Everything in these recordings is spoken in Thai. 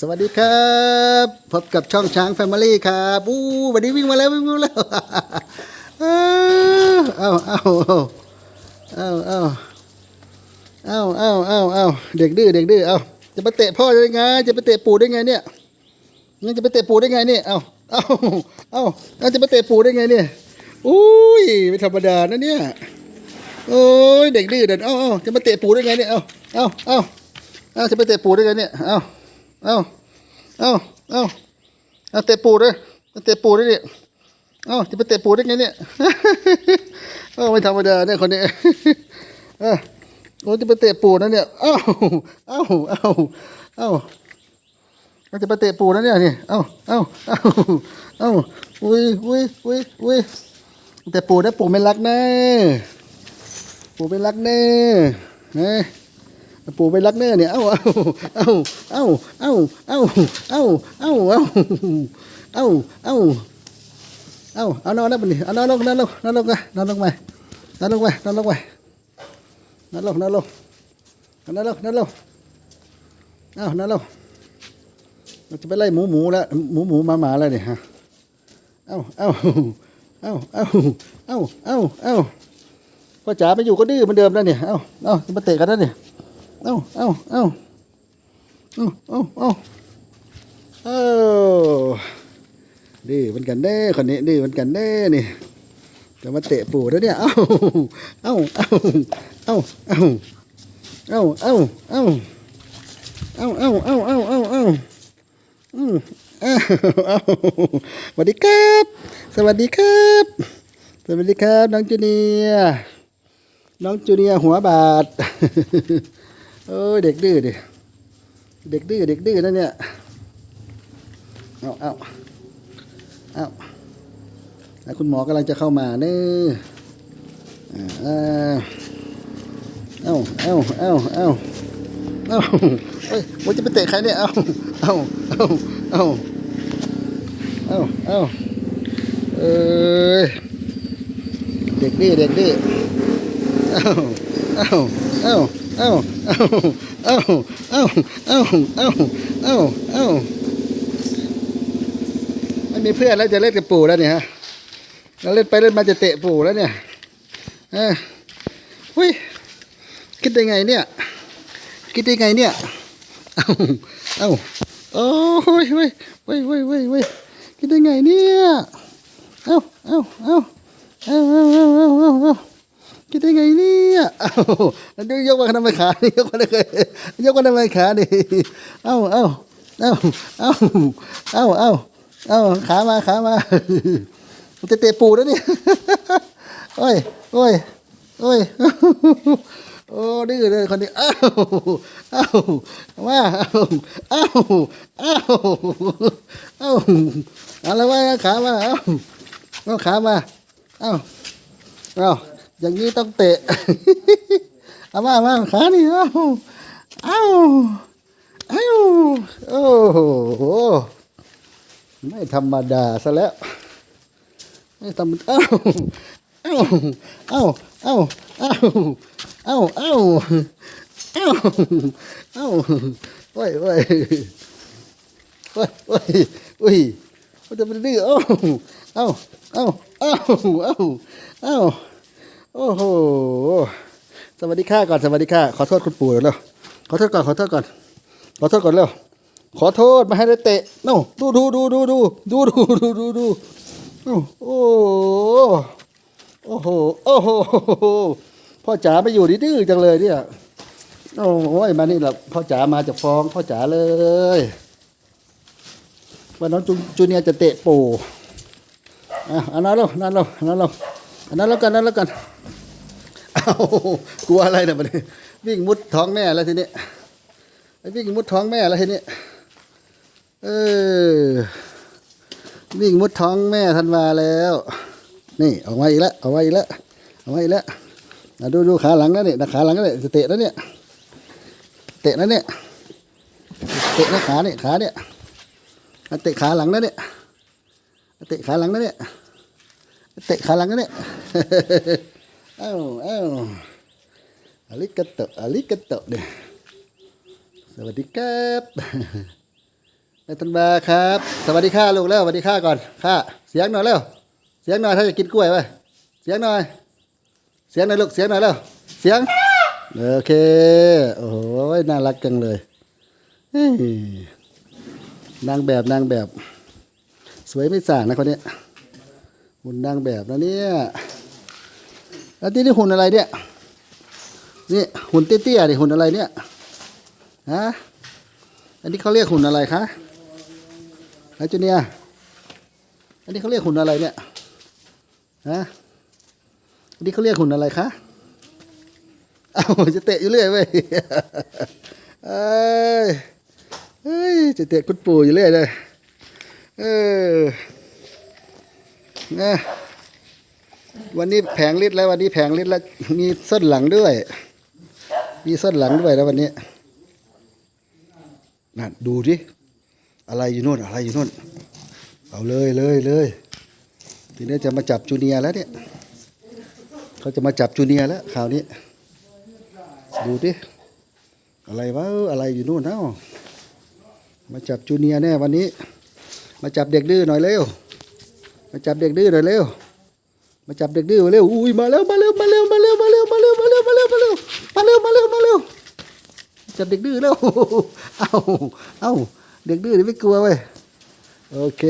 สวัสดีครับ พบกับช่องช้างแฟมิลี่ครับอู้วันนี้วิ่งมาแล้ววิ่งมาแล้วเอาเอาเอาเอาเอาเอาเอาเอาเด็กดื้อเด็กดื้อเอาจะไปเตะพ่อได้ไง จะไปเตะปู่ได้ไงเนี่ยงั้นจะไปเตะปู่ได้ไงเนี่ยเอาเอาเอาเอาจะไปเตะปู่ได้ไงเนี่ยอุ้ยไม่ธรรมดานะเนี่ยโอ้ยเด็กดื้อเดินเอ้าเอ้าจะมาเตะปูได้ไงเนี่ยเอ้าเอ้าเอ้า เอ้าจะไปเตะปูได้ไงเนี่ย เอ้า เอ้า เอ้า เอ้าเอาเตะปูด้วยมาเตะปูด้เนี่ยเอ้าจะไปเตะปูได้ไงเนี่ยเอ้าไม่ธรรมดาเนี่ยคนนี้เออโอ้จะไปเตะปูนะเนี่ย เอ้า เอ้า เอ้า เอ้าเราจะไปเตะปูนะเนี่ยนี่ เอ้า เอ้า เอ้า เอ้า อุ้ยอุ้ยอุ้ยอุ้ยแต่ปูนะปูไม่รักแน่ปู่ไปรักเน่นะ ปู่ไปรักเน่เนี่ย เอ้าเอ้าเอ้าเอ้าเอ้าเอ้าเอ้าเอ้าเอ้าเอ้าเอ้าเอานอนแล้วมันนี่เอานอนลงนอนลงนอนลงไปนอนลงไปนอนลงไปนอนลงไปนอนลงนอนลงนอนลงนอนลงเอ้านอนลงเราจะไปไล่หมูหมูแล้วหมูหมูมาหมาแล้วเนี่ยฮะเอ้าเอ้าเอ้าเอ้าเอ้าเอ้าเอ้าพ่อจ๋าไปอยู่ก็ดื้อเหมือนเดิมแล้วเนี่ย เอ้าเอ้าจะมาเตะกันแล้วเนี่ย เอ้าเอ้าเอ้าเอ้าเอ้าเอ้าเอ้าดื้อเหมือนกันเด้คนนี้ดื้อเหมือนกันเด้นี่จะมาเตะปู่แล้วเนี่ยเอ้าเอ้าเอ้าเอ้าเอ้าเอ้าเอ้าเอ้าเอ้าเอ้าเอ้าเอ้าเอ้าเอ้าอืมเอ้าเอ้าสวัสดีครับ สวัสดีครับ สวัสดีครับน้องจูเนียร์น้องจูเนียร์หัวบาด โอ้ยเด็กดื้อดิเด็กดื้อเด็กดื้อนั่นเนี่ยเอาเอาเอาแล้วคุณหมอกำลังจะเข้ามาเน้ออ่าเอ้าเอ้าเอ้าเอาเอาเฮ้ยว่าจะไปเตะใครเนี่ย เอ้าเอ้าเอ้าเอ้าเอาเอาเอ้ยเด็กดื้อเด็กดื้อเอ้าเอ้าเอ้า เอ้าเอ้าเอ้าเอ้าเอ้าเอ้าเอ้าเอ้าไม่มีเพื่อนแล้วจะเล่นกับปู่แล้วเนี่ยฮะเราเล่นไปเล่นมาจะเตะปู่แล้วเนี่ยเออหุ้ยคิดได้ไงเนี่ย คิดได้ไงเนี่ย เอ้าเอ้าโอ้ยเว้ยเว้ยเว้ยเว้ยเว้ยคิดได้ไงเนี่ย เอ้าเอ้าเอ้าเอาเอาเอาเอาเอาเอา คิดได้ไงเนี่ยเอาแล้วดูยกมาทำไมขานี่ยกมาทำไมยกมาทำไมขานี่เอาเอาเอาเอาเอาเอาเอาขามาขามาจะเตะปูแล้วเนี่ยโอ้ยโอ้ยโอ้ยโอ้ดื้อเลยคนนี้เอ้าเอ้ามาเอ้าเอ้าเอ้าเอ้าอะไรวะขามาเอ้าเอาขามาเอ้าเอ้า อย่างนี้ต้องเตะ เอามามาขานี่เอ้าเอ้าเอ้าโอ้โหไม่ธรรมดาซะแล้ว ไม่ธรรมดาเอ้าเอ้าเอ้าเอ้าเอ้าเอ้าเอ้าเอ้าเอ้าโอ้ยโอ้ยโอ้ยโอ้ยอุ้ยมันจะเป็นดื้อเอ้าเอ้าเอ้าเอ้าเอ้าเอ้า โอ้โห สวัสดีค่ะก่อนสวัสดีค่ะ ขอโทษคุณปู่แล้วขอโทษก่อนขอโทษก่อน ขอโทษก่อนเร็ว ขอโทษมาให้ได้เตะโน่ดูดูดูดูดูดูดูดูดูดูโอ้โหโอ้โห โอ้โห พ่อจ๋าไปอยู่ดื้อจังเลยเนี่ย โอ้ยมานี่แหละพ่อจ๋ามาจากฟ้องพ่อจ๋าเลยวันน้องจูเนียจะเตะปู่อะเอันนั้นลงนั่นลงนั่นลงอันนั้นแล้วกันนั่นแล้วกัน เอากลัวอะไรเนี่ยมันวิ่งมุดท้องแม่แล้วทีนี้วิ่งมุดท้องแม่แล้วทีนี้เออวิ่งมุดท้องแม่ทันวาแล้ว นี่ออกมาอีกแล้วออกมาอีกแล้วออกมาอีกแล้วดูดูขาหลังแล้วเนี่ยขาหลังแล้วเนี่ยจะเตะแล้วเนี่ยเตะแล้วเนี่ยเตะนะขาเนี่ยขาเนี่ยเตะขาหลังแล้วเนี่ยเตะขาหลังแล้วเนี่ยเตะขาหลังแล้วเนี่ย เอ้าเอ้าอลิกาโตะอลิกาโตเนี่ยสวัสดีครับแม่ตันบาครับ สวัสดีค่ะลูกแล้วสวัสดีค่ะก่อนค่ะเสียงหน่อยเร็วเสียงหน่อยถ้าจะกินกล้วยไปเสียงหน่อย เสียงหน่อยลูกเสียงหน่อยเร็วเสียงโอเคโอ้โหน่ารักจังเลยนางแบบนางแบบ สวยไม่ส่างนะคนนี้หุ่นนางแบบนะเนี่ย แล้วที่นี่หุ่นอะไรเนี่ย นี่หุ่นเตี้ยๆนี่หุ่นอะไรเนี่ย ฮะ อันนี้เขาเรียกหุ่นอะไรคะไอ้เจูเนียอันนี้เขาเรียกหุ่นอะไรเนี่ย ฮะ อันนี้เขาเรียกหุ่นอะไรคะเอ้าจะเตะอยู่เรื่อยเว้ยเอ้ยเอ้ยจะเตะคุณปู่อยู่เรื่อยเลย เออนะ วันนี้แผงลิตรแล้ววันนี้แผงลิตรแล้วมีส้นหลังด้วย มีส้นหลังด้วยแล้ววันนี้นั่นดูดิอะไรอยู่โน่นอะไรอยู่โน่น เอาเลยเลยเลยทีนี้จะมาจับจูเนียแล้วเนี่ยเขาจะมาจับจูเนียแล้วคราวนี้ ดูดิอะไรวะอะไรอยู่โน่นเอ้ามาจับจูเนียแน่วันนี้ มาจับเด็กดื้อหน่อยเร็วมาจับเด็กดื้อหน่อยเร็ว มาจับเด็กดื้อเร็วอุ้ยมาเร็วมาเร็วมาเร็วมาเร็วมาเร็วมาเร็วมาเร็วมาเร็วมาเร็วมาเร็วมาเร็วมาเร็วจับเด็กดื้อเร็วเอาเอาเด็กดื้อไม่กลัวเว้ยโอเค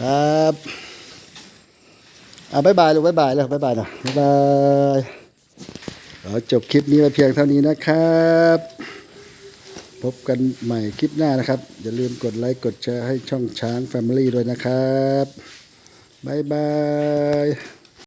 ครับอะบายบายลูกบายบายแล้วบายบายน่อยบายบายขอจบคลิปนี้ไว้เพียงเท่านี้นะครับ พบกันใหม่คลิปหน้านะครับ อย่าลืมกดไลค์กดแชร์ให้ช่องช้าง Family ด้วยนะครับ Bye bye.